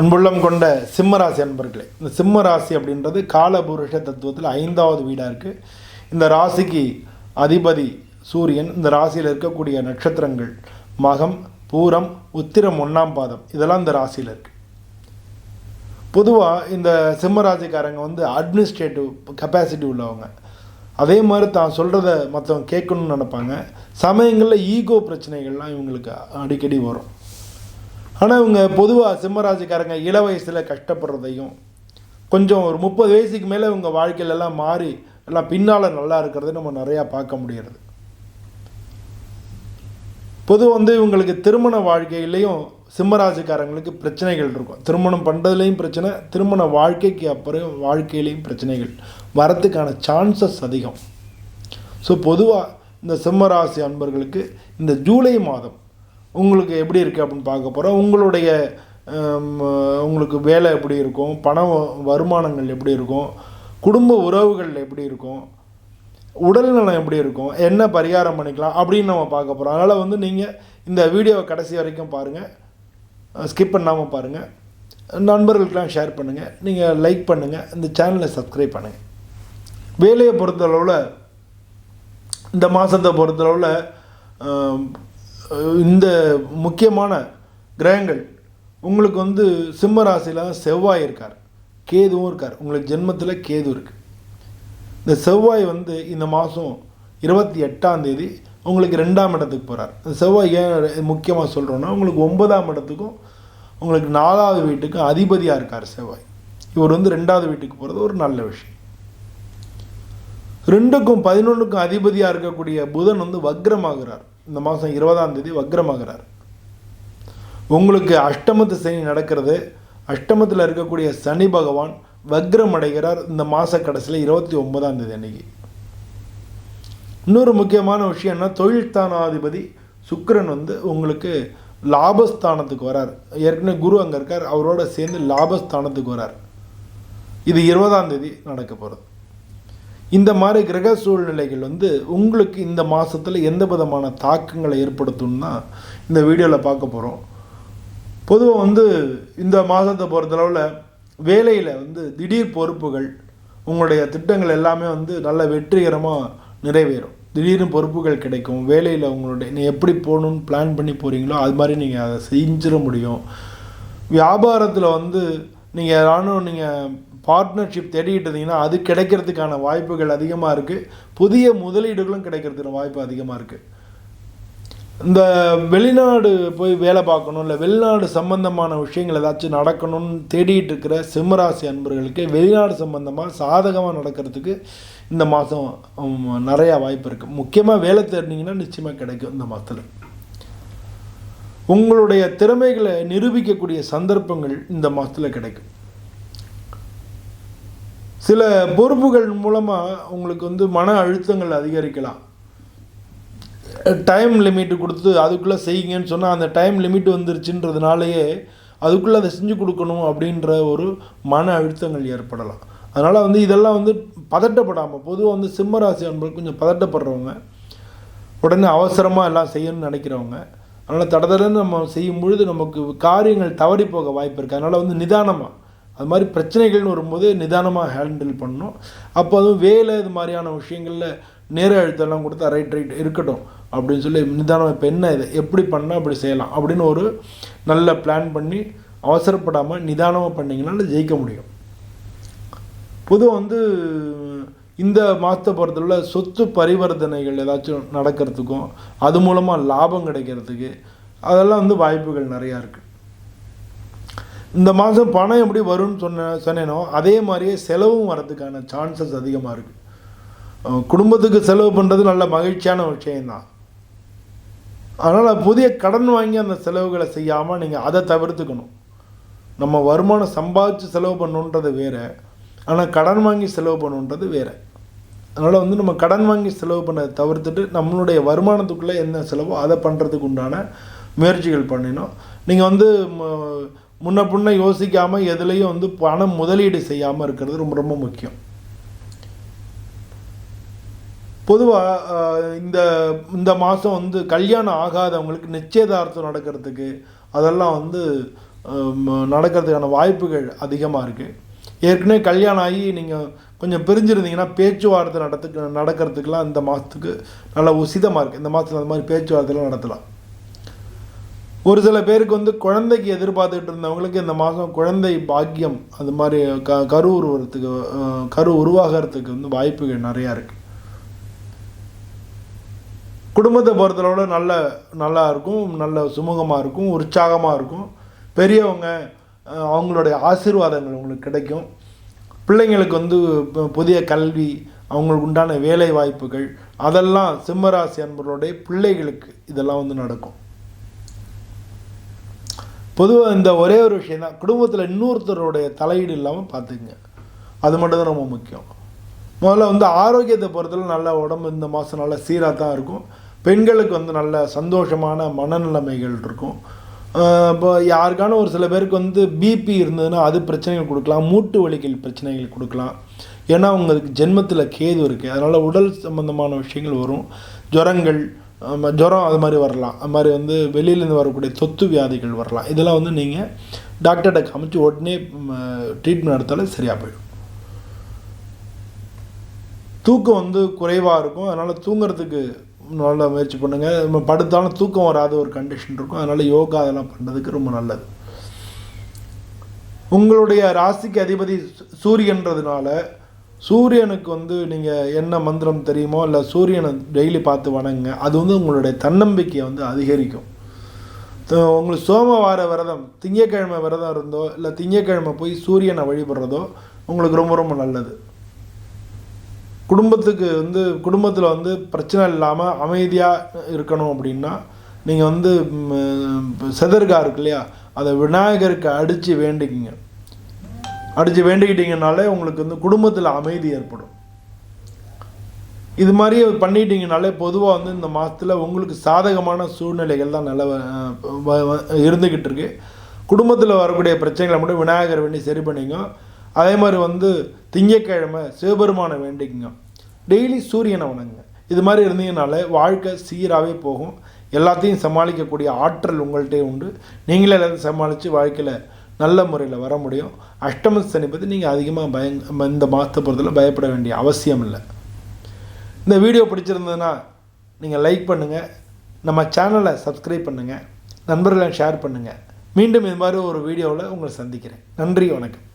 அன்புள்ளம் கொண்ட சிம்மராசி அன்பர்களே இந்த சிம்ம ராசி அப்படின்றது காலபுருஷ தத்துவத்தில் ஐந்தாவது வீடாக இருக்குது இந்த ராசிக்கு அதிபதி சூரியன் இந்த ராசியில் இருக்கக்கூடிய நட்சத்திரங்கள் மகம் பூரம் உத்திரம் ஒன்றாம் பாதம் இதெல்லாம் இந்த ராசியில் இருக்குது பொதுவாக இந்த சிம்மராசிக்காரங்க வந்து அட்மினிஸ்ட்ரேட்டிவ் கெப்பாசிட்டி உள்ளவங்க. அதே மாதிரி தான் சொல்கிறத மற்றவங்க கேட்கணும்னு நினப்பாங்க. சமயங்களில் ஈகோ பிரச்சனைகள்லாம் இவங்களுக்கு அடிக்கடி வரும். ஆனால் இவங்க பொதுவாக சிம்மராசிக்காரங்க இள வயசில் கஷ்டப்படுறதையும் கொஞ்சம் ஒரு முப்பது வயசுக்கு மேலே இவங்க வாழ்க்கையில எல்லாம் மாறி எல்லாம் பின்னால் நல்லா இருக்கிறது நம்ம நிறையா பார்க்க முடிகிறது. பொதுவாக வந்து இவங்களுக்கு திருமண வாழ்க்கையிலையும் சிம்மராசிக்காரங்களுக்கு பிரச்சனைகள் இருக்கும். திருமணம் பண்ணுறதுலேயும் பிரச்சனை திருமண வாழ்க்கைக்கு அப்புறம் வாழ்க்கையிலையும் பிரச்சனைகள். வரத்துக்கான சான்சஸ் அதிகம். ஸோ பொதுவாக இந்த சிம்மராசி அன்பர்களுக்கு இந்த ஜூலை மாதம் உங்களுக்கு எப்படி இருக்குது அப்படின்னு பார்க்க போகிறோம் உங்களுடைய உங்களுக்கு வேலை எப்படி இருக்கும்? பண வருமானங்கள் எப்படி இருக்கும்? குடும்ப உறவுகள் எப்படி இருக்கும்? உடல்நலம் எப்படி இருக்கும்? என்ன பரிகாரம் பண்ணிக்கலாம் அப்படின்னு நம்ம பார்க்க போகிறோம் அதனால் வந்து நீங்கள் இந்த வீடியோவை கடைசி வரைக்கும் பாருங்கள் ஸ்கிப் பண்ணாமல் பாருங்கள் நண்பர்களுக்கெல்லாம் ஷேர் பண்ணுங்கள் நீங்கள் லைக் பண்ணுங்கள் இந்த சேனலை சப்ஸ்கிரைப் பண்ணுங்கள் வேலையை பொறுத்தளவில் இந்த மாதத்தை பொறுத்தளவில் இந்த முக்கியமான கிரகங்கள் உங்களுக்கு வந்து சிம்ம ராசியில் செவ்வாய் இருக்கார். கேதுவும் இருக்கார். உங்களுக்கு ஜென்மத்தில் கேது இருக்குது இந்த செவ்வாய் வந்து இந்த மாதம் இருபத்தி எட்டாம் தேதி உங்களுக்கு ரெண்டாம் இடத்துக்கு போகிறார் இந்த செவ்வாய் ஏன் முக்கியமாக சொல்கிறோன்னா உங்களுக்கு ஒன்பதாம் இடத்துக்கும் உங்களுக்கு நாலாவது வீட்டுக்கும் அதிபதியாக இருக்கார் செவ்வாய். இவர் வந்து ரெண்டாவது வீட்டுக்கு போகிறது ஒரு நல்ல விஷயம். ரெண்டுக்கும் பதினொன்றுக்கும் அதிபதியாக இருக்கக்கூடிய புதன் வந்து வக்ரமாகிறார். இந்த மாதம் இருபதாம் தேதி வக்ரமாகிறார். உங்களுக்கு அஷ்டமத்து சனி நடக்கிறது. அஷ்டமத்தில் இருக்கக்கூடிய சனி பகவான் வக்ரம் அடைகிறார் இந்த மாத கடைசியில் இருபத்தி ஒன்பதாம் தேதி அன்னைக்கு. இன்னொரு முக்கியமான விஷயம் என்ன? தொழில்ஸ்தானாதிபதி சுக்கிரன் வந்து உங்களுக்கு லாபஸ்தானத்துக்கு வரார். ஏற்கனவே குரு அங்கே இருக்கார். அவரோட சேர்ந்து லாபஸ்தானத்துக்கு வரார். இது இருபதாம் தேதி நடக்க போகிறது இந்த மாதிரி கிரக சூழ்நிலைகள் வந்து உங்களுக்கு இந்த மாதத்தில் எந்த விதமான தாக்கங்களை ஏற்படுத்தும்னா இந்த வீடியோவில் பார்க்க போகிறோம் பொதுவாக வந்து இந்த மாதத்தை பொறுத்தளவில் வேலையில் வந்து திடீர் பொறுப்புகள் உங்களுடைய திட்டங்கள் எல்லாமே வந்து நல்ல வெற்றிகரமாக நிறைவேறும். திடீர்னு பொறுப்புகள் கிடைக்கும். வேலையில் உங்களுடைய நீ எப்படி போகணுன்னு பிளான் பண்ணி போகிறீங்களோ அது மாதிரி நீங்கள் அதை செஞ்சிட முடியும். வியாபாரத்தில் வந்து நீங்கள் யாரும் நீங்கள் பார்ட்னர்ஷிப் தேடிக்கிட்டு இருந்தீங்கன்னா அது கிடைக்கிறதுக்கான வாய்ப்புகள் அதிகமாக இருக்குது புதிய முதலீடுகளும் கிடைக்கிறதுக்கான வாய்ப்பு அதிகமாக இருக்குது இந்த வெளிநாடு போய் வேலை பார்க்கணும் இல்லை வெளிநாடு சம்பந்தமான விஷயங்கள் ஏதாச்சும் நடக்கணும்னு தேடிட்டு இருக்கிற சிம்மராசி அன்பர்களுக்கு வெளிநாடு சம்பந்தமாக சாதகமாக நடக்கிறதுக்கு இந்த மாதம் நிறையா வாய்ப்பு இருக்குது முக்கியமாக வேலை தேடினீங்கன்னா நிச்சயமாக கிடைக்கும் இந்த மாதத்தில் உங்களுடைய திறமைகளை நிரூபிக்கக்கூடிய சந்தர்ப்பங்கள் இந்த மாதத்தில் கிடைக்கும். சில பொறுப்புகள் மூலமாக உங்களுக்கு வந்து மன அழுத்தங்கள் அதிகரிக்கலாம். டைம் லிமிட் கொடுத்து அதுக்குள்ளே செய்யுங்கன்னு சொன்னால் அந்த டைம் லிமிட் வந்துருச்சுன்றதுனாலயே அதுக்குள்ளே அதை செஞ்சு கொடுக்கணும் அப்படின்ற ஒரு மன அழுத்தங்கள் ஏற்படலாம். அதனால் வந்து இதெல்லாம் வந்து பதட்டப்படாமல் பொதுவாக வந்து சிம்மராசி அன்பர்கள் கொஞ்சம் பதட்டப்படுறவங்க உடனே அவசரமாக எல்லாம் செய்யணும்னு நினைக்கிறவங்க அதனால் தடதடன்னு நம்ம செய்யும் பொழுது நமக்கு காரியங்கள் தவறி போக வாய்ப்பு இருக்குது அதனால் வந்து நிதானமாக அது மாதிரி பிரச்சனைகள்னு வரும்போது நிதானமாக ஹேண்டில் பண்ணணும். அப்போ அதுவும் வேலை இது மாதிரியான விஷயங்களில் நேர அழுத்தம்லாம் கொடுத்தா ரைட் ரைட் இருக்கட்டும் அப்படின்னு சொல்லி நிதானம் இப்போ என்ன இது? எப்படி பண்ணால் அப்படி செய்யலாம்? அப்படின்னு ஒரு நல்ல பிளான் பண்ணி அவசரப்படாமல் நிதானமாக பண்ணிங்கனால ஜெயிக்க முடியும். பொதுவாக வந்து இந்த மாதத்தை பொறுத்தவரை சொத்து பரிவர்த்தனைகள் ஏதாச்சும் நடக்கிறதுக்கும் அது மூலமாக லாபம் கிடைக்கிறதுக்கு அதெல்லாம் வந்து வாய்ப்புகள் நிறையா இருக்குது இந்த மாதம் பணம் எப்படி வரும்னு சொன்ன சொன்னேனோ அதே மாதிரியே செலவும் வரதுக்கான சான்சஸ் அதிகமாக இருக்குது குடும்பத்துக்கு செலவு பண்ணுறது நல்ல மகிழ்ச்சியான விஷயம்தான். அதனால் புதிய கடன் வாங்கி அந்த செலவுகளை செய்யாமல் நீங்கள் அதை தவிர்த்துக்கணும். நம்ம வருமானம் சம்பாதிச்சு செலவு பண்ணுன்றது வேறு ஆனால் கடன் வாங்கி செலவு பண்ணுன்றது வேறு. அதனால் வந்து நம்ம கடன் வாங்கி செலவு பண்ணதை தவிர்த்துட்டு நம்மளுடைய வருமானத்துக்குள்ளே என்ன செலவோ அதை பண்ணுறதுக்கு உண்டான முயற்சிகள் பண்ணினோம். நீங்கள் வந்து ம- முன்ன பின்ன யோசிக்காமல் எதுலேயும் வந்து பணம் முதலீடு செய்யாமல் இருக்கிறது ரொம்ப ரொம்ப முக்கியம். பொதுவாக இந்த இந்த மாதம் வந்து கல்யாணம் ஆகாதவங்களுக்கு நிச்சயதார்த்தம் நடக்கிறதுக்கு அதெல்லாம் வந்து நடக்கிறதுக்கான வாய்ப்புகள் அதிகமாக இருக்குது ஏற்கனவே கல்யாணம் ஆகி நீங்கள் கொஞ்சம் பிரிஞ்சிருந்தீங்கன்னா பேச்சுவார்த்தை நடத்துக்கு நடக்கிறதுக்கெலாம் இந்த மாதத்துக்கு நல்லா உசிதமாக இருக்குது இந்த மாதத்தில் அந்த மாதிரி பேச்சுவார்த்தைலாம் நடத்தலாம். ஒரு சில பேருக்கு வந்து குழந்தைக்கு எதிர்பார்த்துட்டு இருந்தவங்களுக்கு இந்த மாதம் குழந்தை பாக்கியம் அது மாதிரி க கரு உருவறதுக்கு கரு உருவாகிறதுக்கு வந்து வாய்ப்புகள் நிறையா இருக்குது குடும்பத்தை பொறுத்தளவுல நல்ல நல்லா இருக்கும் நல்ல சுமூகமாக இருக்கும் உற்சாகமாக இருக்கும். பெரியவங்க அவங்களுடைய ஆசீர்வாதங்கள் உங்களுக்கு கிடைக்கும். பிள்ளைங்களுக்கு வந்து புதிய கல்வி அவங்களுக்கு உண்டான வேலை வாய்ப்புகள் அதெல்லாம் சிம்மராசி அன்பர்களுடைய பிள்ளைகளுக்கு இதெல்லாம் வந்து நடக்கும். பொதுவாக இந்த ஒரே ஒரு விஷயம் தான் குடும்பத்தில் இன்னொருத்தருடைய தலையீடு இல்லாமல் பார்த்துக்குங்க. அது மட்டும்தான் ரொம்ப முக்கியம். முதல்ல வந்து ஆரோக்கியத்தை பொறுத்தவரை நல்ல உடம்பு இந்த மாதம் நல்ல சீராக தான் இருக்கும். பெண்களுக்கு வந்து நல்ல சந்தோஷமான மனநிலைமைகள் இருக்கும். இப்போ யாருக்கான ஒரு சில பேருக்கு வந்து பிபி இருந்ததுன்னா அது பிரச்சனைகள் கொடுக்கலாம். மூட்டு வலிகள் பிரச்சனைகள் கொடுக்கலாம். ஏன்னா அவங்களுக்கு ஜென்மத்தில் கேது இருக்குது அதனால் உடல் சம்பந்தமான விஷயங்கள் வரும். ஜுரங்கள் ஜுரம் அது மாதிரி வரலாம். அது மாதிரி வந்து வெளியிலேருந்து வரக்கூடிய தொத்து வியாதிகள் வரலாம். இதெல்லாம் வந்து நீங்கள் டாக்டர்கிட்ட காமிச்சு உடனே ட்ரீட்மெண்ட் எடுத்தாலே சரியாக போயிடும். தூக்கம் வந்து குறைவாக இருக்கும். அதனால் தூங்குறதுக்கு நல்லா முயற்சி பண்ணுங்கள் நம்ம படுத்தாலும் தூக்கம் வராத ஒரு கண்டிஷன் இருக்கும். அதனால் யோகா அதெல்லாம் பண்ணுறதுக்கு ரொம்ப நல்லது. உங்களுடைய ராசிக்கு அதிபதி சூரியன்றதுனால சூரியனுக்கு வந்து நீங்கள் என்ன மந்திரம் தெரியுமோ இல்லை சூரியனை டெய்லி பார்த்து வணங்குங்க அது வந்து உங்களுடைய தன்னம்பிக்கையை வந்து அதிகரிக்கும். உங்களுக்கு சோமவார விரதம் திங்கக்கிழமை விரதம் இருந்தோ இல்லை திங்கக்கிழமை போய் சூரியனை வழிபடுறதோ உங்களுக்கு ரொம்ப ரொம்ப நல்லது. குடும்பத்துக்கு வந்து குடும்பத்தில் வந்து பிரச்சனை இல்லாமல் அமைதியாக இருக்கணும் அப்படின்னா நீங்கள் வந்து செதர்கா இருக்கு இல்லையா அதை விநாயகருக்கு அடித்து வேண்டிக்கிங்க. அடித்து வேண்டிக்கிட்டீங்கனாலே உங்களுக்கு வந்து குடும்பத்தில் அமைதி ஏற்படும். இது மாதிரி பண்ணிட்டீங்கனாலே பொதுவாக வந்து இந்த மாதத்தில் உங்களுக்கு சாதகமான சூழ்நிலைகள் தான் நல்ல இருந்துக்கிட்டு இருக்கு. குடும்பத்தில் வரக்கூடிய பிரச்சனைகளை மட்டும் விநாயகர் வேண்டி சரி பண்ணிங்க அதே மாதிரி வந்து திங்கக்கிழமை சிவபெருமானை வேண்டிக்குங்க. டெய்லி சூரியனை வணங்குங்க. இது மாதிரி இருந்தீங்கனாலே வாழ்க்கை சீராகவே போகும். எல்லாத்தையும் சமாளிக்கக்கூடிய ஆற்றல் உங்கள்கிட்டே உண்டு. நீங்களே எல்லாத்தையும் சமாளித்து வாழ்க்கையில் நல்ல முறையில் வர முடியும். அஷ்டம சனி பற்றி நீங்கள் அதிகமாக பய இந்த மாதத்தை பொறுத்தவரை பயப்பட வேண்டிய அவசியம் இல்லை. இந்த வீடியோ பிடிச்சிருந்ததுன்னா நீங்கள் லைக் பண்ணுங்கள் நம்ம சேனலை சப்ஸ்கிரைப் பண்ணுங்கள் நண்பர்களை ஷேர் பண்ணுங்கள் மீண்டும் இது மாதிரி ஒரு வீடியோவில் உங்களை சந்திக்கிறேன். நன்றி வணக்கம்.